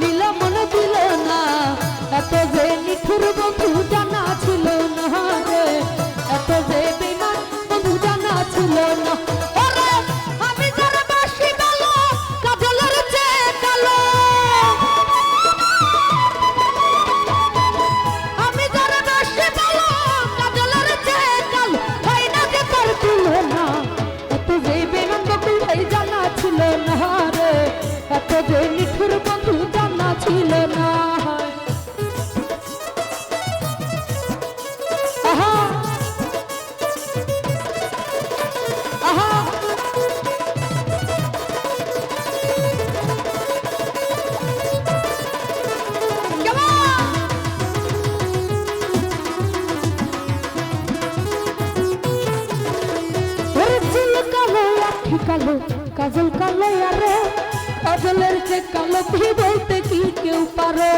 নীল মন দিল না। এত যে নিঠুর বন্ধু জানা ছিল না রে। এত যে বেমান বন্ধু জানা ছিল না। আখি কালো কাজল কালো আরে কাজলের যে কালো ভি বলতে কি কেউ পারে?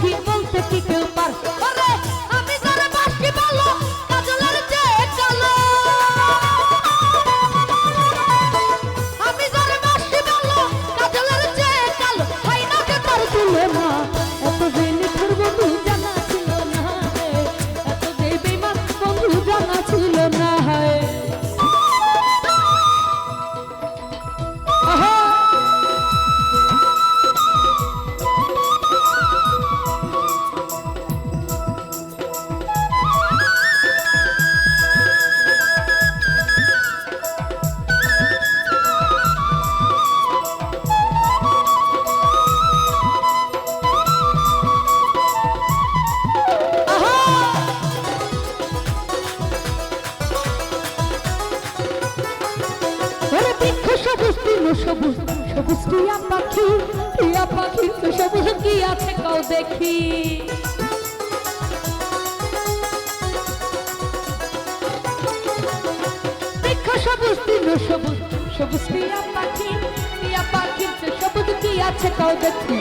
কি সবুজ দিল সবুজ সবুজ টিয়া পাখি টিয়া পাখি তো সবুজ কি আছে কাউ দেখি। সবুজ দিল সবুজ সবুজ টিয়া পাখি টিয়া পাখি তো সবুজ কি আছে কাউ দেখি।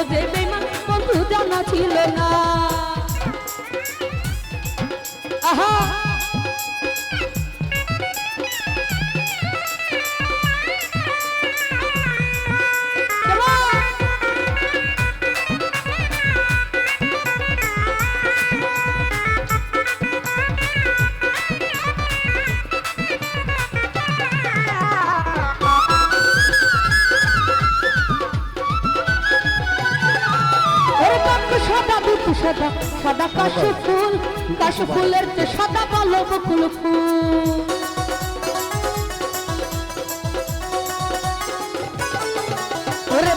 এত যে দুটো সাদা কাশু ফুল, কাশু ফুলের যে সাদা কালো ফুল ওরে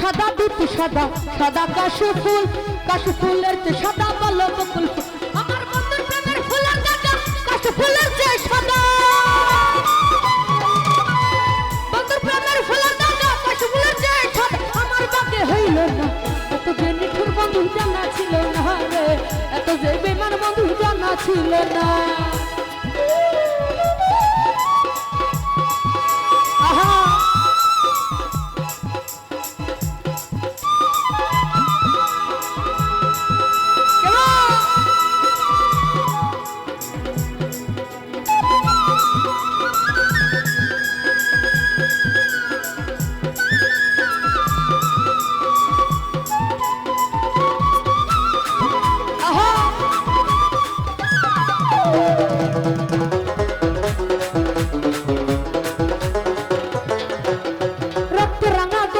সাদা দুটো সাদা সাদা কাশু ফুল, কাশু ফুলের যে সাদা ফুল আমার বন্ধুর প্রেমের ফুলের কাশু ফুলের যে সাদা বন্ধু জানা ছিল না রে। এত যে বেমান বন্ধু জানা ছিল না।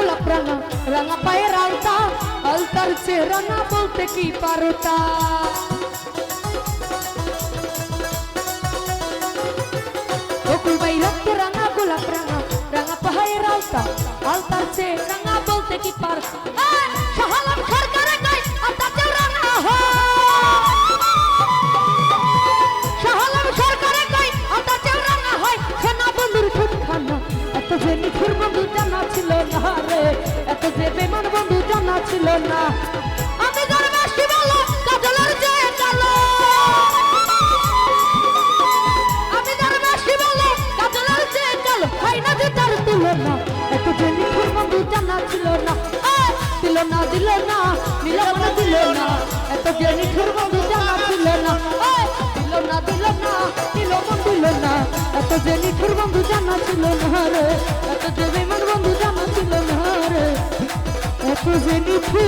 গোলাপ রাঙা পায়ের আলতা আলতার চেহারা বলতে কি পারো তা বকুল বাই রক্ত রাঙা গোলাপ রাঙা রাঙা পাহাড়ের আলতা আলতার চেহারা বলতে কি পারো ছিল না। আমি ধর্মাসী বলো কাজলের জয় কালো। আমি ধর্মাসী বলো কাজলের জয় কালো। হয় না যে তার তুলনা এত যে জানা ছিল না। এত যে নিখুর বন্ধু জানা ছিল না। দিল না দিল না দিল দিল না এত যে নিঠুর বন্ধু জানা ছিল না রে। এত যে খুঁজে নিখু